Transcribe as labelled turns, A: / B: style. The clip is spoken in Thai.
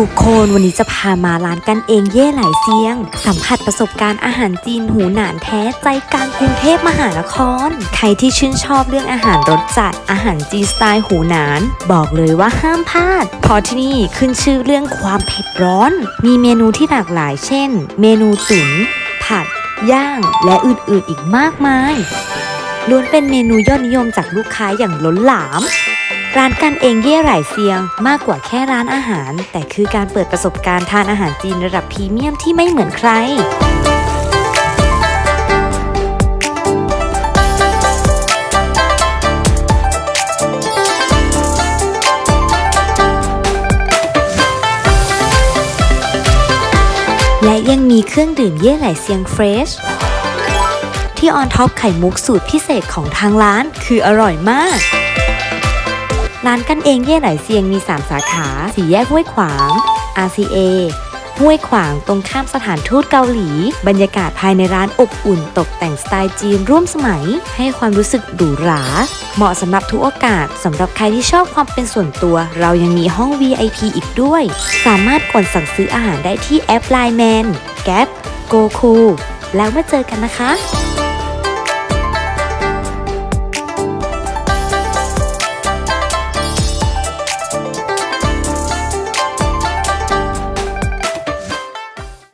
A: ทุกคนวันนี้จะพามาร้านกันเองเย่ไหลเซียง สัมผัสประสบการณ์อาหารจีนหูหนานแท้ใจกลางกรุงเทพมหานคร ใครที่ชื่นชอบเรื่องอาหารรสจัดอาหารจีนสไตล์หูหนาน บอกเลยว่าห้ามพลาดเพราะที่นี่ขึ้นชื่อเรื่องความเผ็ดร้อน มีเมนูที่หลากหลายเช่น เมนูตุ๋นผัด ย่าง และอื่นๆอีกมากมายล้วนเป็นเมนูยอดนิยมจากลูกค้าอย่างล้นหลาม ร้านกันเองเย่ไหลเซียง มากกว่าแค่ร้านอาหาร แต่คือการเปิดประสบการณ์ทานอาหารจีนระดับพรีเมียมที่ไม่เหมือนใครและยังมีเครื่องดื่มเย่ไหลเซียงเฟรช ที่ออนท็อปไข่มุกสูตรพิเศษของทางร้านคืออร่อยมาก ร้านกันเองเย่ไหลเซียงมี 3 สาขาสี่แยกห้วยขวาง RCA ห้วยขวางตรงข้ามสถานทูตเกาหลี บรรยากาศภายในร้านอบอุ่นตกแต่งสไตล์จีนร่วมสมัย ให้ความรู้สึกหรูหรา เหมาะสำหรับทุกโอกาสสำหรับใครที่ชอบความเป็นส่วนตัว เรายังมีห้อง VIP อีกด้วย สามารถกดสั่งซื้ออาหารได้ที่แอป Line Man, Gap, Goku แล้วมาเจอกันนะคะ